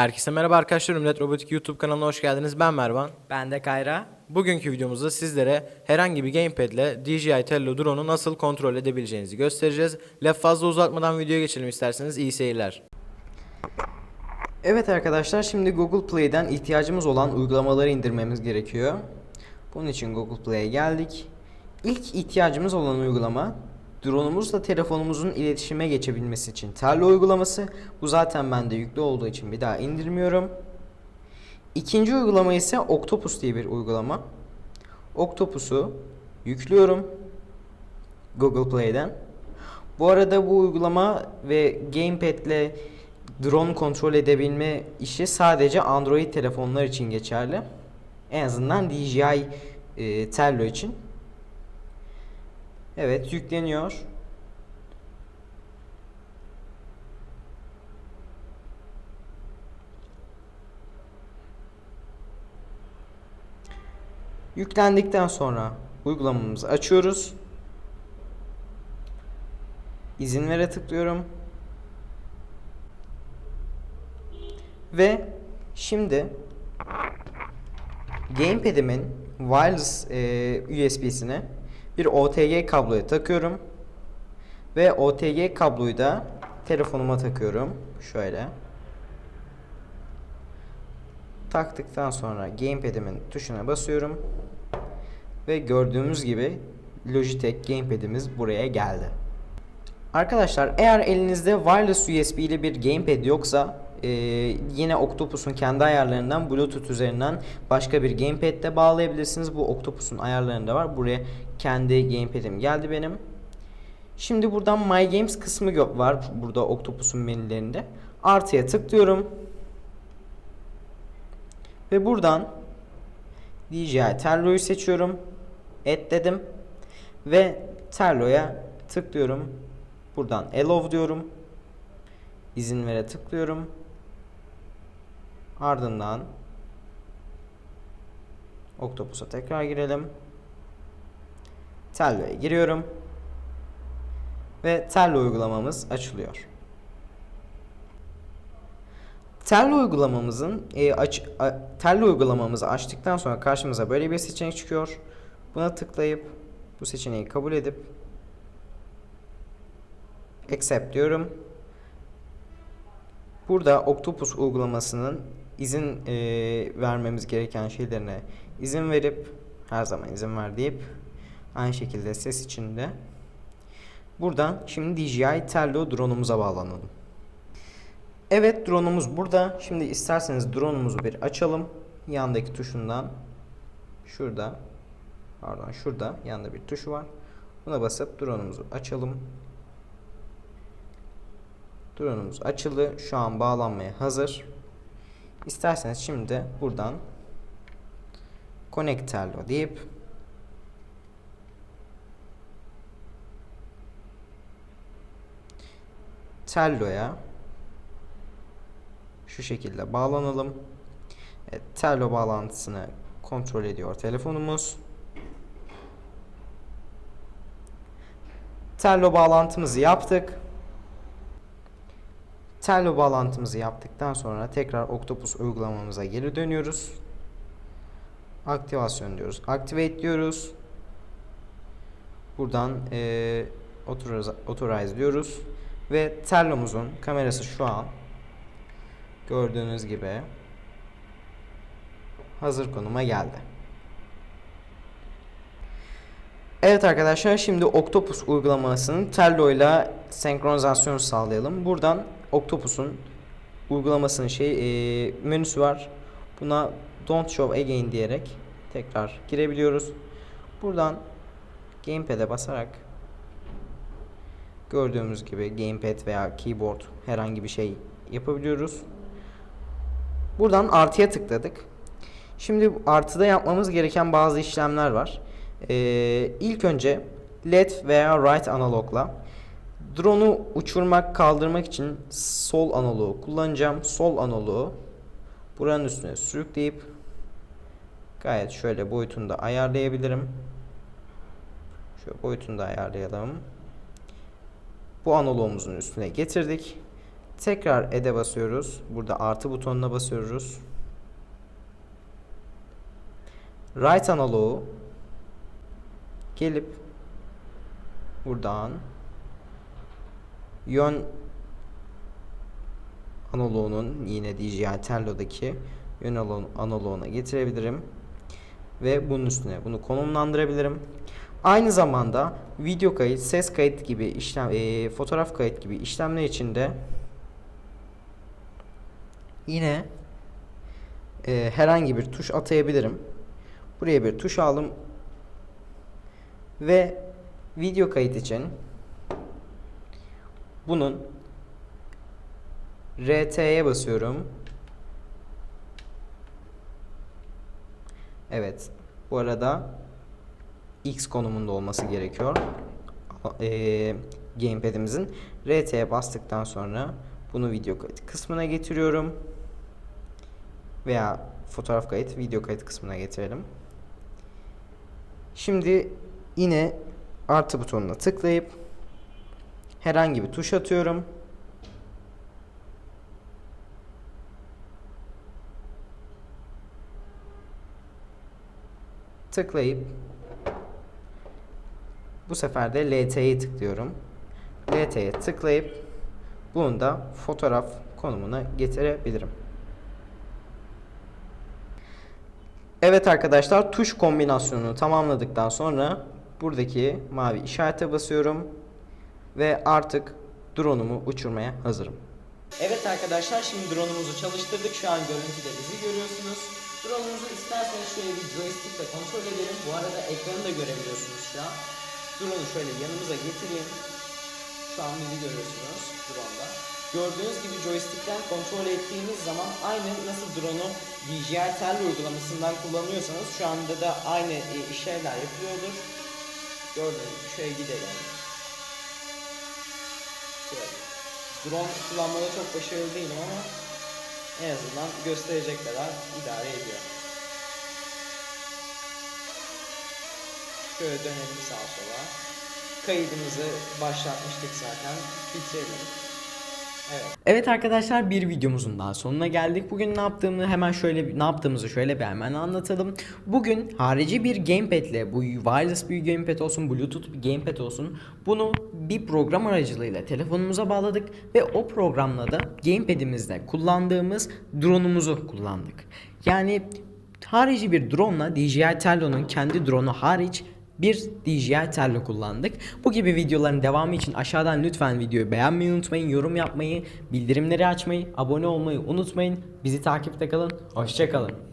Herkese merhaba arkadaşlar. Ümmet Robotik YouTube kanalına hoş geldiniz. Ben Mervan. Ben de Kayra. Bugünkü videomuzda sizlere herhangi bir gamepad ile DJI Tello drone'u nasıl kontrol edebileceğinizi göstereceğiz. Laf fazla uzatmadan videoya geçelim isterseniz. İyi seyirler. Evet arkadaşlar şimdi Google Play'den ihtiyacımız olan uygulamaları indirmemiz gerekiyor. Bunun için Google Play'e geldik. İlk ihtiyacımız olan uygulama drone'umuzla telefonumuzun iletişime geçebilmesi için Tello uygulaması. Bu zaten bende yüklü olduğu için bir daha indirmiyorum. İkinci uygulama ise Octopus diye bir uygulama. Octopus'u yüklüyorum Google Play'den. Bu arada bu uygulama ve Gamepad ile drone kontrol edebilme işi sadece Android telefonlar için geçerli. En azından DJI e, Tello için. Evet yükleniyor. Yüklendikten sonra uygulamamızı açıyoruz. İzin vere tıklıyorum. Ve şimdi Gamepad'imin wireless e, USB'sine bir OTG kabloya takıyorum. Ve OTG kabloyu da telefonuma takıyorum. Şöyle. Taktıktan sonra Gamepad'imin tuşuna basıyorum. Ve gördüğümüz gibi Logitech Gamepad'imiz buraya geldi. Arkadaşlar eğer elinizde wireless USB ile bir gamepad yoksa e, yine Octopus'un kendi ayarlarından Bluetooth üzerinden başka bir gamepad de bağlayabilirsiniz. Bu Octopus'un ayarlarında var. Buraya kendi gamepad'im geldi benim. Şimdi buradan My Games kısmı var burada Octopus'un menülerinde. Artıya tıklıyorum. Ve buradan DJI Tello'yu seçiyorum. Et dedim. Ve Tello'ya tıklıyorum. Buradan allow diyorum. İzin vere tıklıyorum. Ardından Octopus'a tekrar girelim. Tello'ya giriyorum. Ve Tello uygulamamız açılıyor. Tello uygulamamızın e, aç, a, Tello uygulamamızı açtıktan sonra karşımıza böyle bir seçenek çıkıyor. Buna tıklayıp bu seçeneği kabul edip accept diyorum. Burada Octopus uygulamasının izin e, vermemiz gereken şeylerine izin verip her zaman izin ver deyip aynı şekilde ses içinde buradan şimdi DJI Tello drone'umuza bağlanalım. Evet drone'umuz burada. Şimdi isterseniz drone'umuzu bir açalım. Yandaki tuşundan şurada pardon şurada yanda bir tuşu var. Buna basıp drone'umuzu açalım. Drone'umuz açıldı. Şu an bağlanmaya hazır. İsterseniz şimdi buradan Connect Tello deyip Tello'ya şu şekilde bağlanalım. Evet, Tello bağlantısını kontrol ediyor telefonumuz. Tello bağlantımızı yaptık. Tello bağlantımızı yaptıktan sonra tekrar Octopus uygulamamıza geri dönüyoruz. Aktivasyon diyoruz. Activate diyoruz. Buradan e, authorize, authorize diyoruz. Ve Tello'muzun kamerası şu an gördüğünüz gibi hazır konuma geldi. Evet arkadaşlar şimdi Octopus uygulamasının Tello ile senkronizasyonu sağlayalım. Buradan Octopus'un uygulamasının şey e, menüsü var. Buna Don't Show Again diyerek tekrar girebiliyoruz. Buradan Gamepad'e basarak gördüğümüz gibi Gamepad veya Keyboard herhangi bir şey yapabiliyoruz. Buradan artıya tıkladık. Şimdi artıda yapmamız gereken bazı işlemler var. Ee, ilk önce left veya right analogla drone'u uçurmak kaldırmak için sol analogu kullanacağım. Sol analogu buranın üstüne sürükleyip gayet şöyle boyutunu da ayarlayabilirim. Şöyle boyutunu da ayarlayalım. Bu analogumuzun üstüne getirdik. Tekrar Add'e basıyoruz. Burada artı butonuna basıyoruz. Right analogu gelip buradan yön analoğunun yine DJI Tello'daki yön analo- analoğuna getirebilirim ve bunun üstüne bunu konumlandırabilirim. Aynı zamanda video kayıt, ses kayıt gibi işlem, eee, fotoğraf kayıt gibi işlemler için de yine eee, herhangi bir tuş atayabilirim. Buraya bir tuş aldım ve video kayıt için bunun RT'ye basıyorum. Evet. Bu arada X konumunda olması gerekiyor. Eee gamepad'imizin RT'ye bastıktan sonra bunu video kayıt kısmına getiriyorum. Veya fotoğraf kayıt, video kayıt kısmına getirelim. Şimdi yine artı butonuna tıklayıp herhangi bir tuş atıyorum. Tıklayıp bu sefer de LT'ye tıklıyorum. LT'ye tıklayıp bunu da fotoğraf konumuna getirebilirim. Evet arkadaşlar tuş kombinasyonunu tamamladıktan sonra buradaki mavi işarete basıyorum ve artık drone'umu uçurmaya hazırım. Evet arkadaşlar şimdi drone'umuzu çalıştırdık. Şu an görüntüde bizi görüyorsunuz. Drone'umuzu isterseniz şöyle bir joystickle kontrol edelim. Bu arada ekranı da görebiliyorsunuz şu an. Drone'u şöyle yanımıza getireyim. Şu an bizi görüyorsunuz drone'da. Gördüğünüz gibi joystick'ten kontrol ettiğiniz zaman aynı nasıl drone'u DJI Tello uygulamasından kullanıyorsanız şu anda da aynı e, işlevler yapıyordur. Gördüğünüz gibi şöyle gidelim. Şöyle. Drone kullanmada çok başarılı değilim ama en azından gösterecek kadar idare ediyor. Şöyle dönelim sağa sola. Kaydımızı başlatmıştık zaten. Bitirelim. Evet. Evet arkadaşlar bir videomuzun daha sonuna geldik. Bugün ne yaptığımı hemen şöyle ne yaptığımızı şöyle bir hemen anlatalım. Bugün harici bir gamepad ile bu wireless bir gamepad olsun, bluetooth bir gamepad olsun. Bunu bir program aracılığıyla telefonumuza bağladık ve o programla da gamepad'imizde kullandığımız drone'umuzu kullandık. Yani harici bir drone'la DJI Tello'nun kendi drone'u hariç bir DJI Tello kullandık. Bu gibi videoların devamı için aşağıdan lütfen videoyu beğenmeyi unutmayın, yorum yapmayı, bildirimleri açmayı, abone olmayı unutmayın. Bizi takipte kalın. Hoşçakalın.